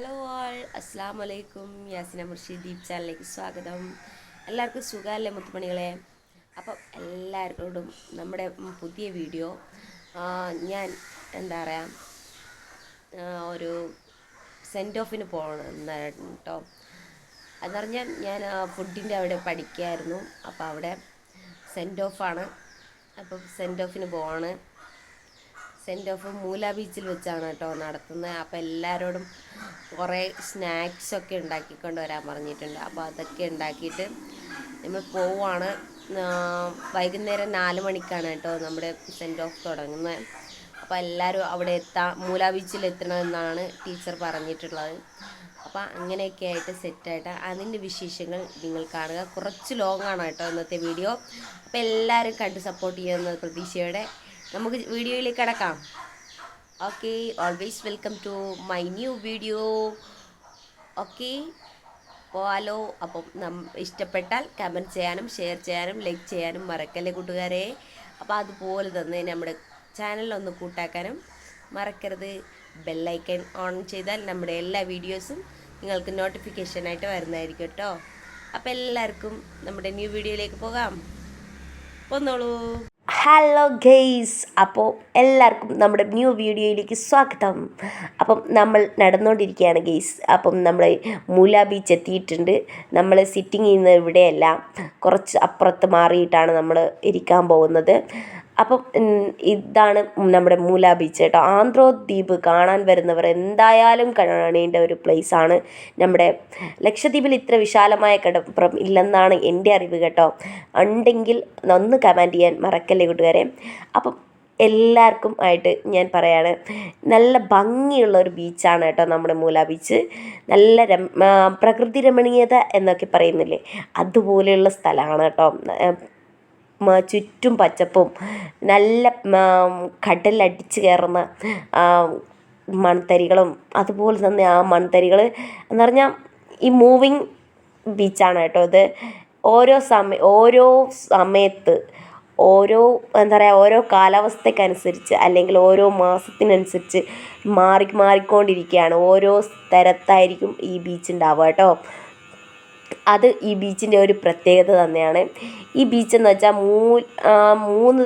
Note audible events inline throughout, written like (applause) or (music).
Hello ആൾ അസ്സാം വലൈക്കും യാസിന മുർഷിദ് ദീപ് ചാനലിലേക്ക് സ്വാഗതം. എല്ലാവർക്കും സുഖമല്ലേ മുത്തുമണികളെ? അപ്പം എല്ലാവരോടും നമ്മുടെ പുതിയ വീഡിയോ ഞാൻ എന്താ പറയുക ഒരു സെന്റ് ഓഫിന് പോകണം കേട്ടോ എന്ന് പറഞ്ഞാൽ ഞാൻ ഫുഡിന്റെ അവിടെ പഠിക്കുകയായിരുന്നു. അപ്പോൾ അവിടെ സെന്റ് ഓഫാണ് അപ്പം സെന്റ് ഓഫിന് പോവാണ്. സെന്റ് ഓഫ് മൂല ബീച്ചിൽ വെച്ചാണ് കേട്ടോ നടത്തുന്നത്. അപ്പോൾ എല്ലാവരോടും കുറേ സ്നാക്സ് ഒക്കെ ഉണ്ടാക്കിക്കൊണ്ട് വരാൻ പറഞ്ഞിട്ടുണ്ട്. അപ്പോൾ അതൊക്കെ ഉണ്ടാക്കിയിട്ട് നമ്മൾ പോവാണ്. വൈകുന്നേരം നാല് മണിക്കാണ് കേട്ടോ നമ്മുടെ സെന്റ് ഓഫ് തുടങ്ങുന്നത്. അപ്പോൾ എല്ലാവരും അവിടെ എത്താം മൂല ബീച്ചിൽ എത്തണമെന്നാണ് ടീച്ചർ പറഞ്ഞിട്ടുള്ളത്. അപ്പോൾ അങ്ങനെയൊക്കെ ആയിട്ട് സെറ്റായിട്ട് അതിന്റെ വിശേഷങ്ങൾ നിങ്ങൾ കാണുക. കുറച്ച് ലോങ് ആണ് കേട്ടോ ഇന്നത്തെ വീഡിയോ അപ്പോൾ എല്ലാവരും കണ്ട് സപ്പോർട്ട് ചെയ്യുന്ന പ്രതീക്ഷയോടെ നമുക്ക് വീഡിയോയിലേക്ക് കിടക്കാം. Okay always welcome to my new video okay പോവാലോ അപ്പം നം ഇഷ്ടപ്പെട്ടാൽ കമന്റ് ചെയ്യാനും ഷെയർ ചെയ്യാനും ലൈക്ക് ചെയ്യാനും മറക്കല്ലേ കൂട്ടുകാരെ? അപ്പോൾ അതുപോലെ തന്നെ നമ്മുടെ ചാനലൊന്ന് കൂട്ടാക്കാനും മറക്കരുത്. ബെല്ലൈക്കൺ ഓൺ ചെയ്താൽ നമ്മുടെ എല്ലാ വീഡിയോസും നിങ്ങൾക്ക് നോട്ടിഫിക്കേഷനായിട്ട് വരുന്നതായിരിക്കും കേട്ടോ. അപ്പോൾ എല്ലാവർക്കും നമ്മുടെ ന്യൂ വീഡിയോയിലേക്ക് പോകാം. പോന്നോളൂ. ഹലോ ഗെയ്സ് അപ്പോൾ എല്ലാവർക്കും നമ്മുടെ ന്യൂ വീഡിയോയിലേക്ക് സ്വാഗതം. അപ്പം നമ്മൾ നടന്നുകൊണ്ടിരിക്കുകയാണ് ഗെയ്സ് അപ്പം നമ്മൾ മൂല ബീച്ച് എത്തിയിട്ടുണ്ട്. നമ്മൾ സിറ്റിംഗ് ചെയ്യുന്ന ഇവിടെയല്ല. കുറച്ച് അപ്പുറത്ത് മാറിയിട്ടാണ് നമ്മൾ ഇരിക്കാൻ പോകുന്നത്. അപ്പം ഇതാണ് നമ്മുടെ മൂല ബീച്ച് കേട്ടോ. ആന്ധ്രോ ദ്വീപ് കാണാൻ വരുന്നവർ എന്തായാലും കാണേണ്ട ഒരു ആണ് നമ്മുടെ ലക്ഷദ്വീപിൽ ഇത്ര വിശാലമായ കടപ്പുറം ഇല്ലെന്നാണ് എന്റെ അറിവ് കേട്ടോ. ഉണ്ടെങ്കിൽ ഒന്ന് കമാൻഡ് ചെയ്യാൻ മറക്കല്ലേ കൂട്ടുകാരെ. അപ്പം എല്ലാവർക്കും ആയിട്ട് ഞാൻ പറയാണ് നല്ല ഭംഗിയുള്ള ഒരു ബീച്ചാണ് കേട്ടോ നമ്മുടെ മൂല ബീച്ച്. നല്ല രം പ്രകൃതി രമണീയത എന്നൊക്കെ പറയുന്നില്ലേ? അതുപോലെയുള്ള സ്ഥലമാണ് കേട്ടോ. ചുറ്റും പച്ചപ്പും നല്ല കടലടിച്ച് കയറുന്ന മൺതരികളും അതുപോലെ തന്നെ ആ മൺതരികൾ എന്ന് പറഞ്ഞാൽ ഈ മൂവിങ് ബീച്ചാണ് കേട്ടോ ഇത്. ഓരോ സമയ ഓരോ സമയത്ത് ഓരോ എന്താ പറയുക ഓരോ കാലാവസ്ഥയ്ക്കനുസരിച്ച് അല്ലെങ്കിൽ ഓരോ മാസത്തിനനുസരിച്ച് മാറി മാറിക്കൊണ്ടിരിക്കുകയാണ് ഓരോ സ്ഥലത്തായിരിക്കും ഈ ബീച്ച് ഉണ്ടാവുക കേട്ടോ. അത് ഈ ബീച്ചിന്റെ ഒരു പ്രത്യേകത തന്നെയാണ്. ഈ ബീച്ച് എന്ന് വെച്ചാൽ മൂ മൂന്ന്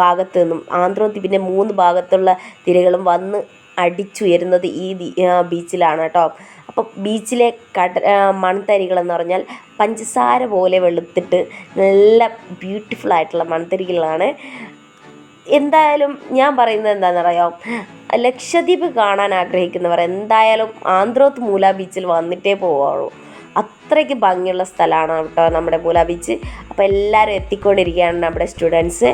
ഭാഗത്ത് നിന്നും നിന്നും ആന്ധ്രാദ്വീപിന്റെ മൂന്ന് ഭാഗത്തുള്ള തിരകളും വന്ന് അടിച്ചുയരുന്നത് ഈ ബീച്ചിലാണ് കേട്ടോ. അപ്പോൾ ബീച്ചിലെ കട മൺതരികളെന്ന് പറഞ്ഞാൽ പഞ്ചസാര പോലെ വെളുത്തിട്ട് നല്ല ബ്യൂട്ടിഫുൾ ആയിട്ടുള്ള മൺതരികളാണ്. എന്തായാലും ഞാൻ പറയുന്നത് എന്താണെന്നറിയോ? ലക്ഷദ്വീപ് കാണാൻ ആഗ്രഹിക്കുന്നവർ എന്തായാലും ആന്ധ്രോത്ത് മൂല ബീച്ചിൽ വന്നിട്ടേ പോവുള്ളൂ അത്രയ്ക്ക് ഭംഗിയുള്ള സ്ഥലമാണ് കേട്ടോ നമ്മുടെ മൂല ബീച്ച് അപ്പോൾ എല്ലാവരും എത്തിക്കൊണ്ടിരിക്കുകയാണ് നമ്മുടെ സ്റ്റുഡൻസ്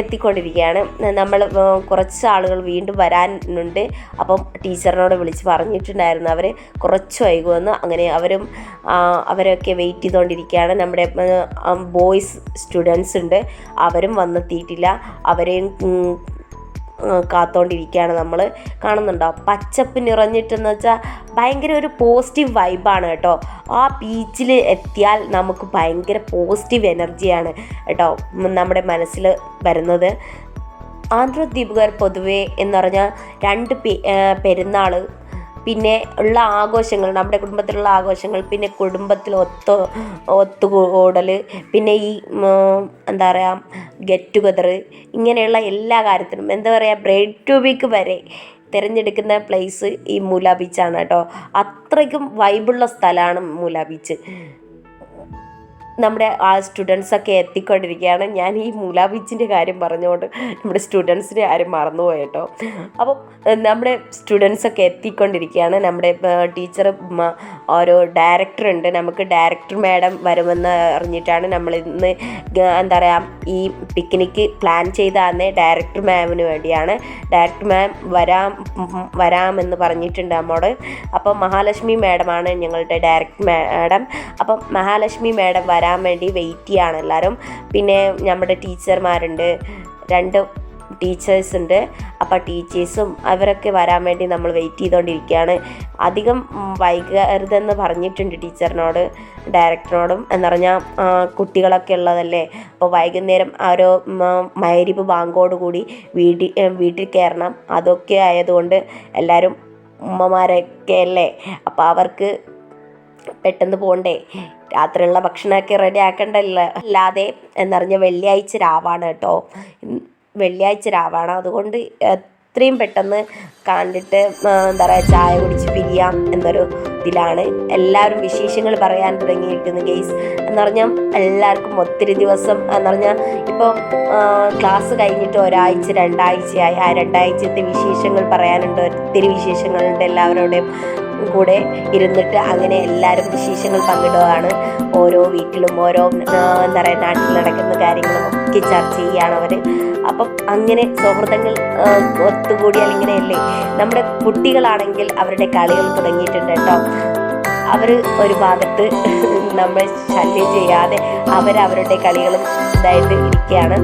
എത്തിക്കൊണ്ടിരിക്കുകയാണ്. നമ്മൾ കുറച്ച് ആളുകൾ വീണ്ടും വരാനുണ്ട്. അപ്പം ടീച്ചറിനോട് വിളിച്ച് പറഞ്ഞിട്ടുണ്ടായിരുന്നു അവർ കുറച്ച് വൈകുമെന്ന്. അങ്ങനെ അവരും അവരൊക്കെ വെയിറ്റ് ചെയ്തുകൊണ്ടിരിക്കുകയാണ് നമ്മുടെ ബോയ്സ് സ്റ്റുഡൻസ് ഉണ്ട്. അവരും വന്നെത്തിയിട്ടില്ല. അവരെയും കാത്തോണ്ടിരിക്കുകയാണ് നമ്മൾ കാണുന്നുണ്ടോ? പച്ചപ്പ് നിറഞ്ഞിട്ടെന്ന് വെച്ചാൽ ഭയങ്കര ഒരു പോസിറ്റീവ് വൈബാണ് കേട്ടോ. ആ ബീച്ചിൽ എത്തിയാൽ നമുക്ക് ഭയങ്കര പോസിറ്റീവ് എനർജിയാണ് കേട്ടോ നമ്മുടെ മനസ്സിൽ വരുന്നത്. ആന്ധ്രദ്വീപുകാർ പൊതുവേ എന്ന് പറഞ്ഞാൽ രണ്ട് പെരുന്നാൾ പിന്നെ ഉള്ള ആഘോഷങ്ങൾ നമ്മുടെ കുടുംബത്തിലുള്ള ആഘോഷങ്ങൾ പിന്നെ കുടുംബത്തിൽ ഒത്തു ഒത്തുകൂടൽ പിന്നെ ഈ എന്താ പറയുക ഗെറ്റ് ടുഗദർ ഇങ്ങനെയുള്ള എല്ലാ കാര്യത്തിനും എന്താ പറയുക ബ്രെഡ് ടു വീക്ക് വരെ തിരഞ്ഞെടുക്കുന്ന പ്ലേസ് ഈ മൂല ബീച്ചാണ് കേട്ടോ. അത്രയ്ക്കും വൈബുള്ള സ്ഥലമാണ് മൂല ബീച്ച് നമ്മുടെ ആ സ്റ്റുഡൻസൊക്കെ എത്തിക്കൊണ്ടിരിക്കുകയാണ്. ഞാൻ ഈ മൂല ബീച്ചിന്റെ കാര്യം പറഞ്ഞുകൊണ്ട് നമ്മുടെ സ്റ്റുഡൻസിന്റെ കാര്യം മറന്നുപോയി കേട്ടോ. അപ്പോൾ നമ്മുടെ സ്റ്റുഡൻസൊക്കെ എത്തിക്കൊണ്ടിരിക്കുകയാണ്. നമ്മുടെ ടീച്ചർ ഓരോ ഡയറക്ടർ ഉണ്ട്. നമുക്ക് ഡയറക്ടർ മാഡം വരുമെന്ന് അറിഞ്ഞിട്ടാണ് നമ്മൾ ഇന്ന് എന്താ പറയുക ഈ പിക്നിക്ക് പ്ലാൻ ചെയ്ത അന്നേ ഡയറക്ടർ മാമിന് വേണ്ടിയാണ്. ഡയറക്ടർ മാം വരാം വരാമെന്ന് പറഞ്ഞിട്ടുണ്ട് നമ്മോട് അപ്പം മഹാലക്ഷ്മി മാഡമാണ് ഞങ്ങളുടെ ഡയറക്ടർ മാഡം അപ്പം മഹാലക്ഷ്മി മാഡം വരാൻ വേണ്ടി വെയിറ്റ് ചെയ്യാണ് എല്ലാവരും പിന്നെ നമ്മുടെ ടീച്ചർമാരുണ്ട് രണ്ട് ടീച്ചേഴ്സ് ഉണ്ട്. അപ്പോൾ ടീച്ചേഴ്സും അവരൊക്കെ വരാൻ വേണ്ടി നമ്മൾ വെയിറ്റ് ചെയ്തുകൊണ്ടിരിക്കുകയാണ് അധികം വൈകരുതെന്ന് പറഞ്ഞിട്ടുണ്ട് ടീച്ചറിനോട് ഡയറക്ടറിനോടും എന്ന് പറഞ്ഞാൽ കുട്ടികളൊക്കെ ഉള്ളതല്ലേ? അപ്പോൾ വൈകുന്നേരം ഓരോ മയരിപ്പ് മൈരിപ്പ് ബാങ്കോട് കൂടി വീട്ടിൽ വീട്ടിൽ കയറണം അതൊക്കെ ആയതുകൊണ്ട് എല്ലാവരും ഉമ്മമാരൊക്കെ അല്ലേ? അപ്പോൾ അവർക്ക് പെട്ടെന്ന് പോണ്ടേ. രാത്രിയുള്ള ഭക്ഷണമൊക്കെ റെഡി ആക്കണ്ടല്ലോ. അല്ലാതെ എന്നറിഞ്ഞ വെള്ളിയാഴ്ച രാവാണ് കേട്ടോ. വെള്ളിയാഴ്ച രാവാണ്. അതുകൊണ്ട് എത്രയും പെട്ടെന്ന് കണ്ടിട്ട് എന്താ പറയുക ചായ കുടിച്ച് പിരിയാം എന്നൊരു ഇതിലാണ്. എല്ലാവരും വിശേഷങ്ങൾ പറയാൻ തുടങ്ങിയിരിക്കുന്നു ഗെയ്സ് എന്ന് പറഞ്ഞാൽ എല്ലാവർക്കും ഒത്തിരി ദിവസം എന്ന് പറഞ്ഞാൽ ഇപ്പോൾ ക്ലാസ് കഴിഞ്ഞിട്ട് ഒരാഴ്ച രണ്ടാഴ്ചയായി. ആ രണ്ടാഴ്ചത്തെ വിശേഷങ്ങൾ പറയാനുണ്ട്. ഒത്തിരി വിശേഷങ്ങളുണ്ട് എല്ലാവരുടെയും കൂടെ ഇരുന്നിട്ട് അങ്ങനെ എല്ലാവരും വിശേഷങ്ങൾ പങ്കിടുകയാണ്. ഓരോ വീട്ടിലും ഓരോ എന്താ പറയുക നാട്ടിൽ നടക്കുന്ന കാര്യങ്ങളും ഒക്കെ ചർച്ച ചെയ്യുകയാണ് അവർ അപ്പം അങ്ങനെ സൗഹൃദങ്ങൾ ഒത്തുകൂടി ഒത്തുകൂടിയാൽ ഇങ്ങനെയല്ലേ നമ്മുടെ കുട്ടികളാണെങ്കിൽ അവരുടെ കളികൾ തുടങ്ങിയിട്ടുണ്ട് കേട്ടോ. അവർ ഒരു ഭാഗത്ത് നമ്മളെ ശല്യം ചെയ്യാതെ അവരവരുടെ കളികളും ഇതായിട്ട് ഇരിക്കുകയാണ്.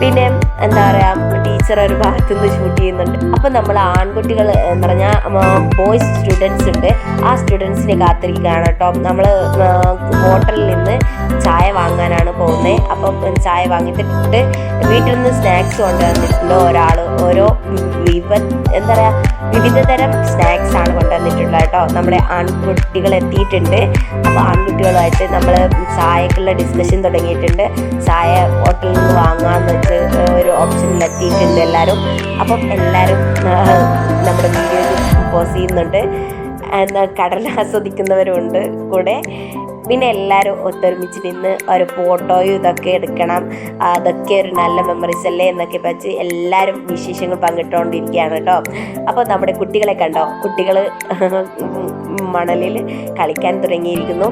പിന്നെ എന്താ പറയാ ടീച്ചർ ഒരു ഭാഗത്തു നിന്ന് ഷൂട്ട് ചെയ്യുന്നുണ്ട്. അപ്പം നമ്മൾ ആൺകുട്ടികൾ എന്ന് പറഞ്ഞാൽ ബോയ്സ് സ്റ്റുഡൻസ് ഉണ്ട്. ആ സ്റ്റുഡൻസിനെ കാത്തിരിക്കുകയാണ് കേട്ടോ. നമ്മൾ ഹോട്ടലിൽ നിന്ന് ചായ വാങ്ങാനാണ് പോകുന്നത് അപ്പം ചായ വാങ്ങിയിട്ട് വീട്ടിൽ നിന്ന് സ്നാക്സ് കൊണ്ടുവന്നിട്ടുണ്ട് ഒരാൾ ഓരോ വിവ എന്താ പറയുക വിവിധ തരം സ്നാക്സ് ആണ് കൊണ്ടുവന്നിട്ടുള്ളത് കേട്ടോ. നമ്മുടെ ആൺകുട്ടികൾ എത്തിയിട്ടുണ്ട്. അപ്പോൾ ആൺകുട്ടികളുമായിട്ട് നമ്മൾ ചായക്കുള്ള ഡിസ്കഷൻ തുടങ്ങിയിട്ടുണ്ട്. ചായ ഹോട്ടലിൽ നിന്ന് വാങ്ങാമെന്ന് വെച്ച് ഒരു ഓപ്ഷനിൽ എത്തിയിട്ടുണ്ട്. എല്ലാവരും അപ്പം എല്ലാവരും നമ്മുടെ വീഡിയോയിൽ പോസ് ചെയ്യുന്നുണ്ട്. എന്താ കടൽ ആസ്വദിക്കുന്നവരുണ്ട് കൂടെ. പിന്നെ എല്ലാവരും ഒത്തൊരുമിച്ച് നിന്ന് ഒരു ഫോട്ടോയും ഇതൊക്കെ എടുക്കണം. അതൊക്കെ ഒരു നല്ല മെമ്മറീസ് അല്ലേ എന്നൊക്കെ വെച്ച് എല്ലാവരും വിശേഷങ്ങൾ പങ്കിട്ടുകൊണ്ടിരിക്കുകയാണ് കേട്ടോ. അപ്പോൾ നമ്മുടെ കുട്ടികളെ കണ്ടോ? കുട്ടികൾ മണലിൽ കളിക്കാൻ തുടങ്ങിയിരിക്കുന്നു.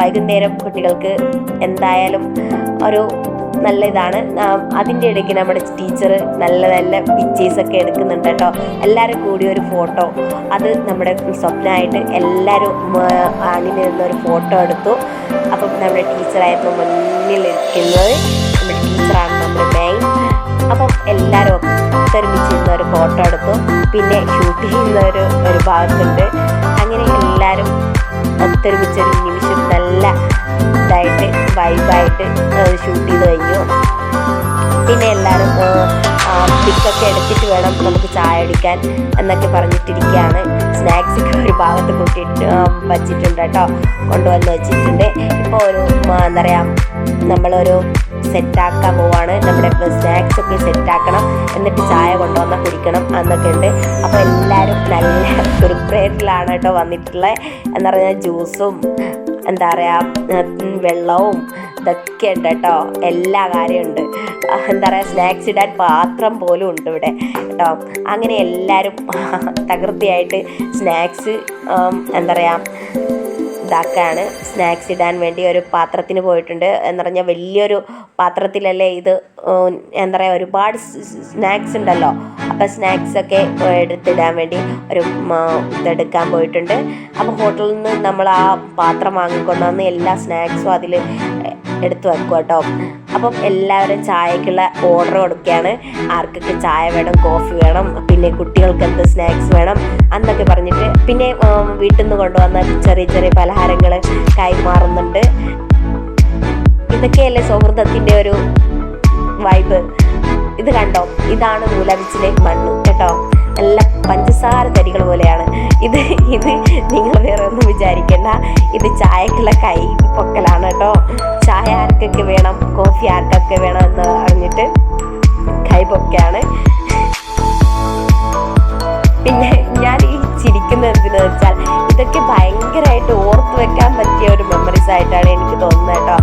വൈകുന്നേരം കുട്ടികൾക്ക് എന്തായാലും ഒരു നല്ല ഇതാണ് അതിന്റെ ഇടയ്ക്ക് നമ്മുടെ ടീച്ചർ നല്ല നല്ല പിക്ചേഴ്സ് ഒക്കെ എടുക്കുന്നുണ്ട് കേട്ടോ. എല്ലാവരും കൂടി ഒരു ഫോട്ടോ അത് നമ്മുടെ സ്വപ്നമായിട്ട് എല്ലാവരും ആണിന് ഒരു ഫോട്ടോ എടുത്തു. അപ്പം നമ്മുടെ ടീച്ചറായിരുന്നു മുന്നിലിരിക്കുന്നത് നമ്മുടെ ടീച്ചറാണ് നമ്മുടെ മെയിൻ അപ്പം എല്ലാവരും ഒത്തൊരുമിച്ച് ചെയ്യുന്ന ഒരു ഫോട്ടോ എടുത്തു. പിന്നെ ഷൂട്ട് ചെയ്യുന്ന ഒരു ഒരു ഭാഗത്തുണ്ട്. അങ്ങനെ എല്ലാവരും ഒത്തൊരുമിച്ചൊരു നിമിഷം നല്ല ഇതായിട്ട് വൈബായിട്ട് ഷൂട്ട് ചെയ്ത് കഴിഞ്ഞു. പിന്നെ എല്ലാവരും പിക്കൊക്കെ എടുത്തിട്ട് വേണം നമുക്ക് ചായ അടിക്കാൻ എന്നൊക്കെ പറഞ്ഞിട്ടിരിക്കുകയാണ് സ്നാക്സ് ഒക്കെ ഒരു ഭാഗത്ത് കൂട്ടിയിട്ട് വച്ചിട്ടുണ്ട് കേട്ടോ. കൊണ്ടുവന്ന് വെച്ചിട്ടുണ്ട്. ഇപ്പോൾ ഒരു എന്താ പറയുക നമ്മളൊരു സെറ്റാക്കാൻ പോവാണ്. നമ്മുടെ സ്നാക്സ് ഒക്കെ സെറ്റാക്കണം. എന്നിട്ട് ചായ കൊണ്ടുവന്നാൽ കുടിക്കണം എന്നൊക്കെ ഉണ്ട്. അപ്പോൾ എല്ലാവരും നല്ല പ്രിപ്പറേറ്റിലാണ് കേട്ടോ വന്നിട്ടുള്ളത് എന്ന് പറഞ്ഞാൽ ജ്യൂസും എന്താ പറയുക വെള്ളവും ഇതൊക്കെ ഉണ്ട് കേട്ടോ. എല്ലാ കാര്യമുണ്ട്. എന്താ പറയുക സ്നാക്സ് ഇടാൻ പാത്രം പോലും ഉണ്ട് ഇവിടെ കേട്ടോ. അങ്ങനെ എല്ലാവരും (laughs) തകൃതിയായിട്ട് സ്നാക്സ് എന്താ പറയുക ഇതാക്കാണ്. സ്നാക്സ് ഇടാൻ വേണ്ടി ഒരു പാത്രത്തിന് പോയിട്ടുണ്ട്. എന്ന് പറഞ്ഞാൽ വലിയൊരു പാത്രത്തിലല്ലേ ഇത് എന്താ പറയുക ഒരുപാട് സ്നാക്സ് ഉണ്ടല്ലോ. അപ്പോൾ സ്നാക്സ് ഒക്കെ എടുത്തിടാൻ വേണ്ടി ഒരു ഇതെടുക്കാൻ പോയിട്ടുണ്ട്. അപ്പോൾ ഹോട്ടലിൽ നിന്ന് നമ്മൾ ആ പാത്രം വാങ്ങിക്കൊണ്ടുവന്ന് എല്ലാ സ്നാക്സും അതിൽ എടുത്തു വെക്കും കേട്ടോ. അപ്പം എല്ലാവരും ചായക്കുള്ള ഓർഡർ കൊടുക്കുകയാണ്. ആർക്കൊക്കെ ചായ വേണം കോഫി വേണം പിന്നെ കുട്ടികൾക്ക് എന്ത് സ്നാക്സ് വേണം എന്നൊക്കെ പറഞ്ഞിട്ട് പിന്നെ വീട്ടിൽ നിന്ന് കൊണ്ടുവന്ന ചെറിയ ചെറിയ പലഹാരങ്ങൾ കൈമാറുന്നുണ്ട്. ഇതൊക്കെയല്ലേ സൗഹൃദത്തിന്റെ ഒരു വൈബ് ഇത് കണ്ടോ? ഇതാണ് മൂലവിച്ചിലെ മണ്ണ് കേട്ടോ? നല്ല പഞ്ചസാര തരികൾ പോലെയാണ്. ഇത് ഇത് നിങ്ങൾ വേറെ ഒന്നും വിചാരിക്കേണ്ട. ഇത് ചായക്കുള്ള കൈ പൊക്കലാണ് കേട്ടോ. ചായ ആർക്കൊക്കെ വേണം? കോഫി ആർക്കൊക്കെ വേണം എന്ന് പറഞ്ഞിട്ട് കൈ പൊക്കയാണ്. പിന്നെ ഞാൻ ഈ വെച്ചാൽ ഇതൊക്കെ ഭയങ്കരമായിട്ട് ഓർത്ത് വെക്കാൻ പറ്റിയ ഒരു മെമ്മറീസ് ആയിട്ടാണ് എനിക്ക് തോന്നുന്നത് കേട്ടോ.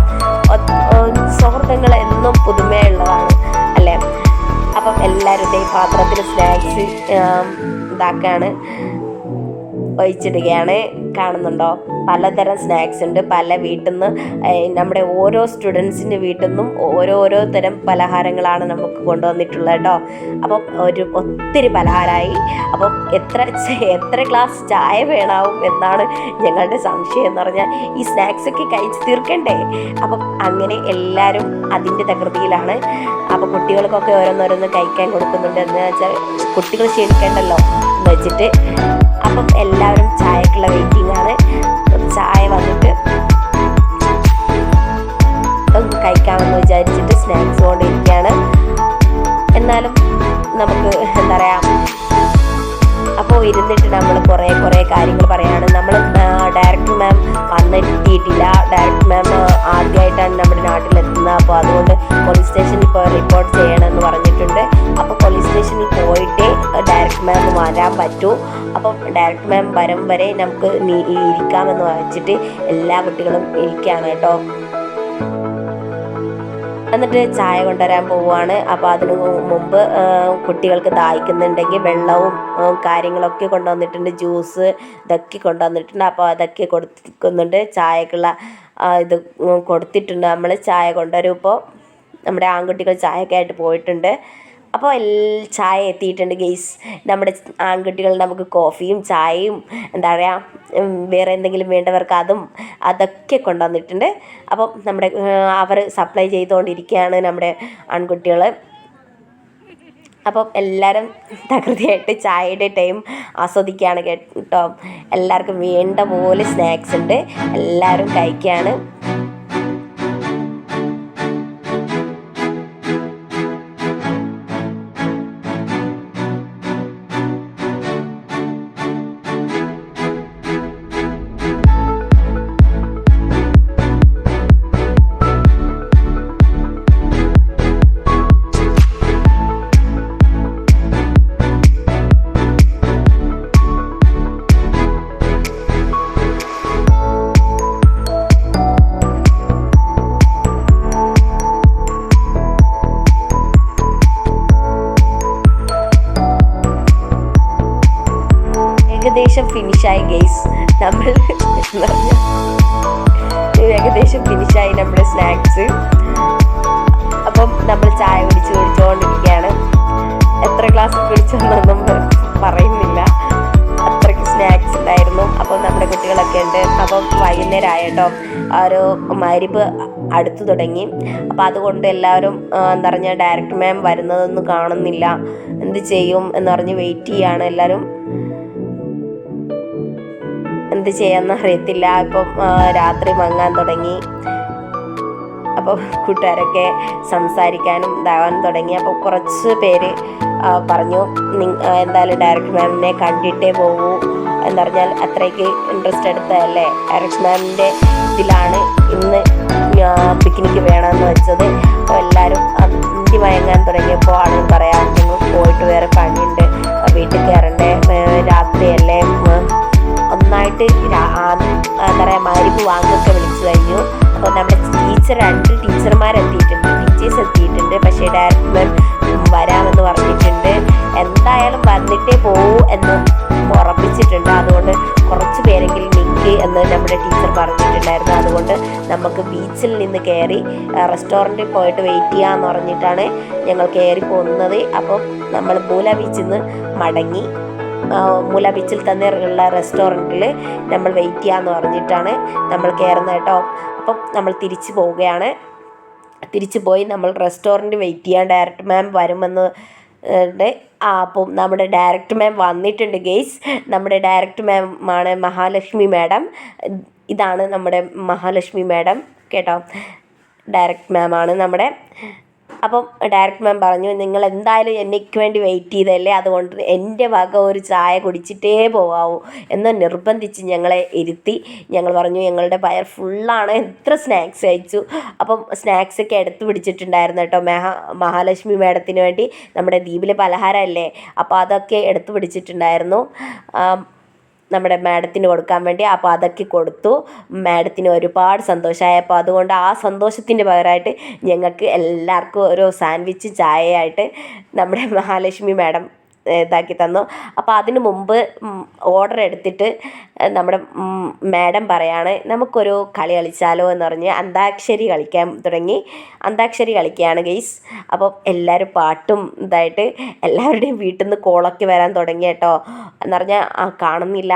സൗഹൃദങ്ങൾ എന്നും പുതുമയുള്ളതാണ് അല്ലേ? അപ്പം എല്ലാവരുടെയും പാത്രത്തിൽ സ്നാക്സ് ഇതാക്കാണ്. ഒഴിച്ചിടുകയാണ്. കാണുന്നുണ്ടോ? പലതരം സ്നാക്സ് ഉണ്ട്. പല വീട്ടിൽ നിന്ന് നമ്മുടെ ഓരോ സ്റ്റുഡൻസിന്റെ വീട്ടിൽ നിന്നും ഓരോരോ തരം പലഹാരങ്ങളാണ് നമുക്ക് കൊണ്ടുവന്നിട്ടുള്ളത് കേട്ടോ. അപ്പം ഒരു ഒത്തിരി പലഹാരമായി അപ്പം എത്ര എത്ര ഗ്ലാസ് ചായ വേണാവും എന്നാണ് ഞങ്ങളുടെ സംശയം എന്ന് പറഞ്ഞാൽ ഈ സ്നാക്സ് ഒക്കെ കഴിച്ച് തീർക്കണ്ടേ? അപ്പം അങ്ങനെ എല്ലാവരും അതിന്റെ തകൃതിയിലാണ്. അപ്പം കുട്ടികൾക്കൊക്കെ ഓരോന്നോരോന്ന് കഴിക്കാൻ കൊടുക്കുന്നുണ്ട്. എന്ന് വെച്ചാൽ കുട്ടികൾ ക്ഷീണിക്കണ്ടല്ലോ എന്ന് വെച്ചിട്ട്. അപ്പം എല്ലാവരും ചായക്കുള്ള വെയിറ്റിംഗ് ആണ്. ചായ വന്നിട്ട് ഒന്ന് കഴിക്കാമെന്ന് വിചാരിച്ചിട്ട് സ്നാക്സ് കൊണ്ടിരിക്കുകയാണ്. എന്നാലും നമുക്ക് എന്താ പറയുക അപ്പോൾ ഇരുന്നിട്ട് നമ്മൾ കുറേ കുറേ കാര്യങ്ങൾ പറയാണ്. നമ്മൾ വന്നെത്തിയിട്ടില്ല ഡയറക്ടർ മാം ആദ്യമായിട്ടാണ് നമ്മുടെ നാട്ടിലെത്തുന്നത്. അപ്പോൾ അതുകൊണ്ട് പോലീസ് സ്റ്റേഷനിൽ പോയി റിപ്പോർട്ട് ചെയ്യണമെന്ന് പറഞ്ഞിട്ടുണ്ട്. അപ്പോൾ പോലീസ് സ്റ്റേഷനിൽ പോയിട്ടേ ഡയറക്ടർ മാം വരാൻ പറ്റൂ. അപ്പം ഡയറക്ടർ മാം വരും വരെ നമുക്ക് ഇരിക്കാമെന്ന് വെച്ചിട്ട് എല്ലാ കുട്ടികളും ഇരിക്കുകയാണ് കേട്ടോ. എന്നിട്ട് ചായ കൊണ്ടുവരാൻ പോവുകയാണ്. അപ്പോൾ അതിന് മുമ്പ് കുട്ടികൾക്ക് ദാഹിക്കുന്നുണ്ടെങ്കിൽ വെള്ളവും കാര്യങ്ങളൊക്കെ കൊണ്ടുവന്നിട്ടുണ്ട്. ജ്യൂസ് ഇതൊക്കെ കൊണ്ടുവന്നിട്ടുണ്ട്. അപ്പോൾ അതൊക്കെ കൊടുക്കുന്നുണ്ട് ചായക്കുള്ള ഇത് കൊടുത്തിട്ടുണ്ട്. നമ്മൾ ചായ കൊണ്ടുവരുമ്പോൾ നമ്മുടെ ആൺകുട്ടികൾ ചായക്കായിട്ട് പോയിട്ടുണ്ട്. അപ്പോൾ ചായ എത്തിയിട്ടുണ്ട് ഗെയ്സ്. നമ്മുടെ ആൺകുട്ടികൾ നമുക്ക് കോഫിയും ചായയും എന്താ പറയുക വേറെ എന്തെങ്കിലും വേണ്ടവർക്ക് അതും അതൊക്കെ കൊണ്ടുവന്നിട്ടുണ്ട്. അപ്പം നമ്മുടെ അവർ സപ്ലൈ ചെയ്തുകൊണ്ടിരിക്കുകയാണ് നമ്മുടെ ആൺകുട്ടികൾ. അപ്പം എല്ലാവരും തകൃതിയായിട്ട് ചായയുടെ ടൈം ആസ്വദിക്കുകയാണ് കേട്ടോ. എല്ലാവർക്കും വേണ്ട പോലെ സ്നാക്സ് ഉണ്ട്. എല്ലാവരും കഴിക്കുകയാണ്. ഫിനിഷായി ഗെയ്സ് നമ്മൾ (laughs) ഏകദേശം ഫിനിഷായി നമ്മുടെ സ്നാക്സ് അപ്പം നമ്മൾ ചായ കുടിച്ച് കുടിച്ചുകൊണ്ടിരിക്കുകയാണ് എത്ര ഗ്ലാസ് കുടിച്ചെന്നൊന്നും പറയുന്നില്ല. അത്രയ്ക്ക് സ്നാക്സ് ഉണ്ടായിരുന്നു. അപ്പം നമ്മുടെ കുട്ടികളൊക്കെ ഉണ്ട്. അപ്പം വൈകുന്നേരം ആയിട്ടോ ഒരു മരിപ്പ് അടുത്തു തുടങ്ങി. അപ്പോൾ അതുകൊണ്ട് എല്ലാവരും എന്താ പറഞ്ഞാൽ ഡയറക്ടർ മാം വരുന്നതൊന്നും കാണുന്നില്ല. എന്ത് ചെയ്യും എന്ന് പറഞ്ഞ് വെയിറ്റ് ചെയ്യാണ് എല്ലാവരും. എന്ത് ചെയ്യാന്ന് അറിയത്തില്ല. ഇപ്പം രാത്രി മങ്ങാൻ തുടങ്ങി. അപ്പോൾ കൂട്ടുകാരൊക്കെ സംസാരിക്കാനും ഇതാവാൻ തുടങ്ങി. അപ്പോൾ കുറച്ച് പേര് പറഞ്ഞു എന്തായാലും ഡയറക്ടർ മാമിനെ കണ്ടിട്ടേ പോകൂ എന്ന് പറഞ്ഞാൽ അത്രയ്ക്ക് ഇൻട്രസ്റ്റ് എടുത്തതല്ലേ? ഡയറക്ടർ മാമിന്റെ ഇതിലാണ് ഇന്ന് പിക്നിക്ക് വേണമെന്ന് വെച്ചത്. അപ്പോൾ എല്ലാവരും അന്തി മയങ്ങാൻ തുടങ്ങിയപ്പോൾ ആളുകൾ പറയാം നിങ്ങൾ പോയിട്ട് വേറെ പണിയുണ്ട്. വീട്ടിൽ കയറണ്ടേ? രാത്രിയല്ലേ? ഒന്നായിട്ട് എന്താ പറയുക മരുന്ന് വാങ്ങൊക്കെ വിളിച്ചു കഴിഞ്ഞു. അപ്പോൾ നമ്മുടെ ടീച്ചർ രണ്ട് ടീച്ചർമാരെത്തിയിട്ടുണ്ട്. ടീച്ചേഴ്സ് എത്തിയിട്ടുണ്ട്. പക്ഷേ ഡയറക്ടർ വരാമെന്ന് പറഞ്ഞിട്ടുണ്ട്. എന്തായാലും വന്നിട്ടേ പോകൂ എന്ന് ഉറപ്പിച്ചിട്ടുണ്ട്. അതുകൊണ്ട് കുറച്ച് പേരെങ്കിലും നിൽക്ക് എന്ന് നമ്മുടെ ടീച്ചർ പറഞ്ഞിട്ടുണ്ടായിരുന്നു. അതുകൊണ്ട് നമുക്ക് ബീച്ചിൽ നിന്ന് കയറി റെസ്റ്റോറന്റിൽ പോയിട്ട് വെയിറ്റ് ചെയ്യാമെന്ന് പറഞ്ഞിട്ടാണ് ഞങ്ങൾ കയറി പോകുന്നത്. അപ്പം നമ്മൾ ബൂല ബീച്ചിൽ നിന്ന് മടങ്ങി മുല ബീച്ചിൽ തന്നെ ഉള്ള റെസ്റ്റോറന്റിൽ നമ്മൾ വെയിറ്റ് ചെയ്യാമെന്ന് പറഞ്ഞിട്ടാണ് നമ്മൾ കയറുന്നത് കേട്ടോ. അപ്പം നമ്മൾ തിരിച്ചു പോവുകയാണ്. തിരിച്ചു പോയി നമ്മൾ റെസ്റ്റോറന്റ് വെയിറ്റ് ചെയ്യാൻ ഡയറക്റ്റ് മാം വരുമെന്ന് അപ്പം നമ്മുടെ ഡയറക്റ്റ് മാം വന്നിട്ടുണ്ട് ഗെയ്സ് നമ്മുടെ ഡയറക്റ്റ് മാം ആണ് മഹാലക്ഷ്മി മാഡം ഇതാണ് നമ്മുടെ മഹാലക്ഷ്മി മാഡം കേട്ടോ. ഡയറക്റ്റ് മാം ആണ് നമ്മുടെ. അപ്പം ഡയറക്റ്റ് മാം പറഞ്ഞു നിങ്ങൾ എന്തായാലും എനിക്ക് വേണ്ടി വെയിറ്റ് ചെയ്തല്ലേ? അതുകൊണ്ട് എന്റെ വക ഒരു ചായ കുടിച്ചിട്ടേ പോകാവൂ എന്ന് നിർബന്ധിച്ച് ഞങ്ങളെ ഇരുത്തി. ഞങ്ങൾ പറഞ്ഞു ഞങ്ങളുടെ പയർ ഫുള്ളാണ് എത്ര സ്നാക്സ് കഴിച്ചു? അപ്പം സ്നാക്സൊക്കെ എടുത്ത് പിടിച്ചിട്ടുണ്ടായിരുന്നു കേട്ടോ മഹാ മഹാലക്ഷ്മി മാഡത്തിന് വേണ്ടി. നമ്മുടെ ദ്വീപിലെ പലഹാരമല്ലേ? അപ്പോൾ അതൊക്കെ എടുത്ത് പിടിച്ചിട്ടുണ്ടായിരുന്നു. നമ്മുടെ മാഡത്തിന് കൊടുക്കാൻ വേണ്ടി അപ്പോൾ അതൊക്കെ കൊടുത്തു. മാഡത്തിന് ഒരുപാട് സന്തോഷമായി അപ്പോൾ അതുകൊണ്ട് ആ സന്തോഷത്തിന്റെ പകരമായിട്ട് ഞങ്ങൾക്ക് എല്ലാവർക്കും ഒരു സാൻഡ്വിച്ച് ചായയായിട്ട് നമ്മുടെ മഹാലക്ഷ്മി മാഡം ഇതാക്കി തന്നു. അപ്പോൾ അതിന് മുമ്പ് ഓർഡർ എടുത്തിട്ട് നമ്മുടെ മാഡം പറയാണ് നമുക്കൊരു കളി കളിച്ചാലോ എന്ന് പറഞ്ഞ് അന്താക്ഷരി കളിക്കാൻ തുടങ്ങി. അന്താക്ഷരി കളിക്കുകയാണ് ഗെയ്സ് അപ്പോൾ എല്ലാവരും പാട്ടും ഇതായിട്ട് എല്ലാവരുടെയും വീട്ടിൽ നിന്ന് കോളൊക്കെ വരാൻ തുടങ്ങി കേട്ടോ. എന്ന് പറഞ്ഞാൽ കാണുന്നില്ല.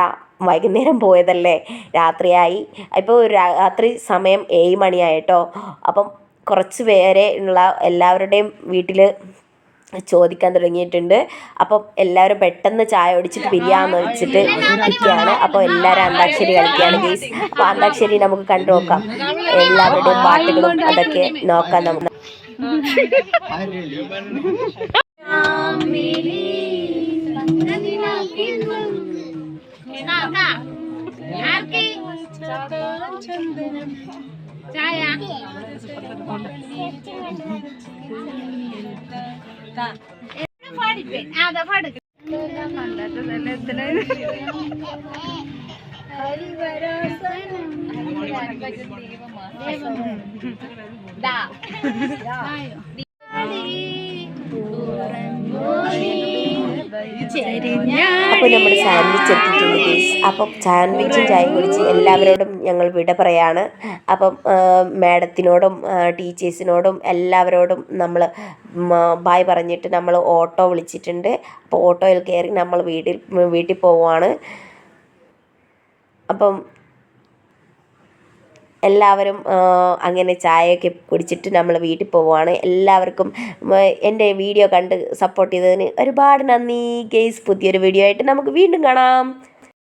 വൈകുന്നേരം പോയതല്ലേ. രാത്രിയായി. ഇപ്പോൾ രാത്രി സമയം ഏഴ് മണിയായിട്ടോ അപ്പം കുറച്ച് പേരെ ഉള്ള എല്ലാവരുടെയും വീട്ടിൽ ചോദിക്കാൻ തുടങ്ങിയിട്ടുണ്ട് അപ്പം എല്ലാവരും പെട്ടെന്ന് ചായ ഒടിച്ചിട്ട് പിരിയാന്ന് വെച്ചിട്ട് ഇരിക്കുകയാണ് അപ്പോൾ എല്ലാവരും അന്താക്ഷരി കളിക്കുകയാണ് ഗെയ്സ് അപ്പോൾ അന്താക്ഷരി നമുക്ക് കണ്ടു നോക്കാം എല്ലാവരുടെയും പാട്ടുകളും അതൊക്കെ നോക്കാം നമുക്ക് ചന്ദനം ചായ? പാടിപ്പേ? അതാ പാട്. അപ്പോൾ നമ്മൾ സാൻഡ്വിച്ച് എത്തിയിട്ടുണ്ട് ഗീസ് അപ്പം സാൻഡ്വിച്ചും ചായയും കുടിച്ച് എല്ലാവരോടും ഞങ്ങൾ വിട പറയാണ്. അപ്പം മാഡത്തിനോടും ടീച്ചേഴ്സിനോടും എല്ലാവരോടും നമ്മൾ ബായ് പറഞ്ഞിട്ട് നമ്മൾ ഓട്ടോ വിളിച്ചിട്ടുണ്ട്. അപ്പോൾ ഓട്ടോയിൽ കയറി നമ്മൾ വീട്ടിൽ വീട്ടിൽ പോവുകയാണ് അപ്പം എല്ലാവരും അങ്ങനെ ചായയൊക്കെ കുടിച്ചിട്ട് നമ്മൾ വീട്ടിൽ പോവുകയാണ്. എല്ലാവർക്കും എന്റെ വീഡിയോ കണ്ട് സപ്പോർട്ട് ചെയ്തതിന് ഒരുപാട് നന്ദി. ഗെയ്സ് പുതിയൊരു വീഡിയോ ആയിട്ട് നമുക്ക് വീണ്ടും കാണാം.